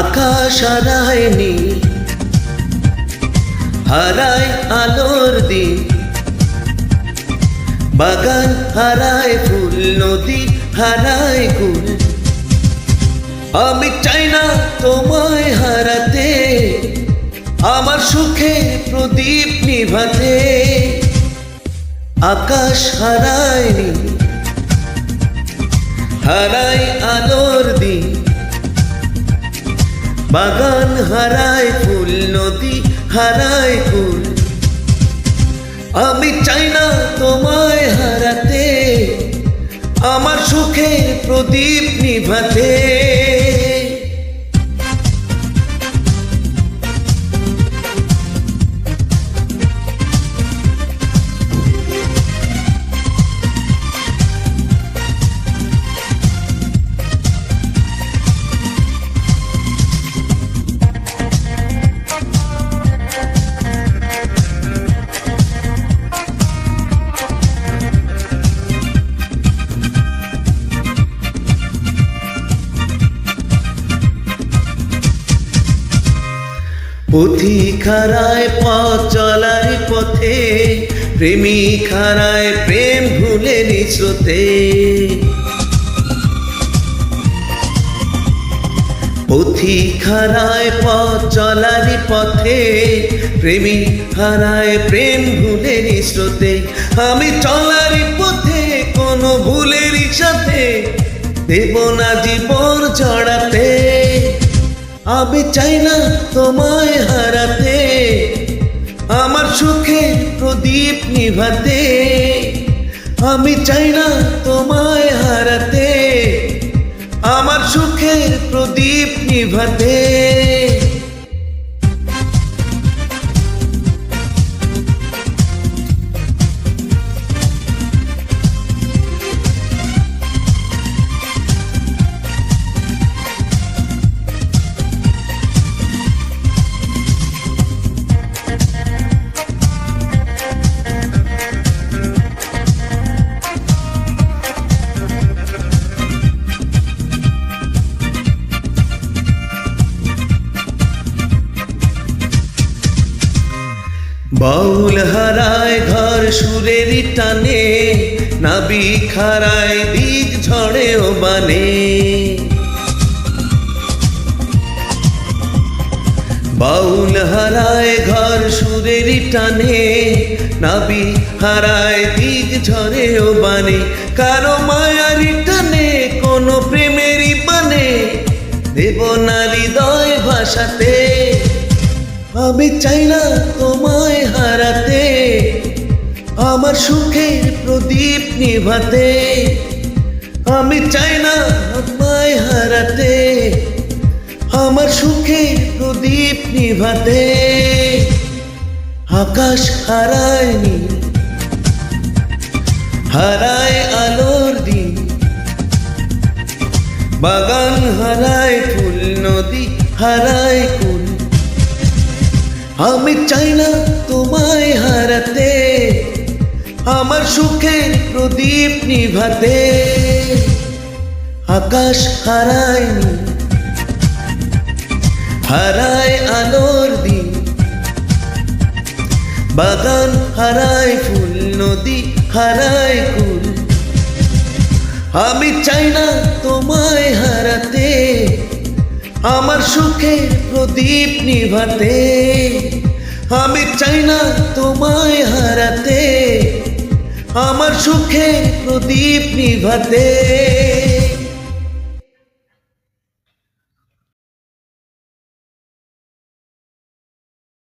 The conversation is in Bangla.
আকাশ হারায় নীল, হারায় আলোর দিন। বাগান হারায় ফুল, নদী হারায় কুল আমি চাই না তোমায় হারাতে, আমার সুখে প্রদীপ নিভাতে। আকাশ হারায় হারায় আলোর দিন। বাগান হারায় ফুল, নদী হারায় ফুল। আমি চাই না তোমায় হারাতে, আমার সুখের প্রদীপ নিভাতে। পুথি খারায় পথ চলার পথে, প্রেমী খারায় প্রেম ভুলে পুথি খারায় পথ চলার পথে, প্রেমী হারায় প্রেম ভুলে নিশ্রতে আমি চলার পথে, কোনো ভুলের সাথে দেব না জীবন জড়াতে। আমি চাই না তোমায় হারাতে। আমার সুখে প্রদীপ নিভাতে। আমি চাই না তোমায় হারাতে। আমার সুখে প্রদীপ নিভাতে। বাউল হারায় ঘর সুরের টানে, নাবি খারায় দিক ঝড়ে ও বানে। বাউল হারায় ঘর সুরের টানে, নাবি হারায় দিক ঝরে ও বানে। কারও মায়ারি টানে, কোনো প্রেমেরই বানে। দেব না হৃদয় ভাষাতে আমি চাই না তোমায় হারাতে, আমার সুখের প্রদীপ নিভাতে। আমি চাই না তোমায় হারাতে, আমার সুখের প্রদীপ নিভাতে। আকাশ হারায়নি, হারায় আলোর দিন। বাগান হারায় ফুল নদী, হারায় কুল আমি চাই না তোমায় হারাতে, আমার সুখের প্রদীপ নিভাতে। আকাশ হারায়নি, হারায় আলোর দিন। বাগান হারায় ফুল, নদী হারায় কুল। আমি চাই না তোমায় হারাতে আমার সুখের প্রদীপ নিভাতে আমি চাই না তোমায় হারাতে আমার সুখের প্রদীপ নিভাতে।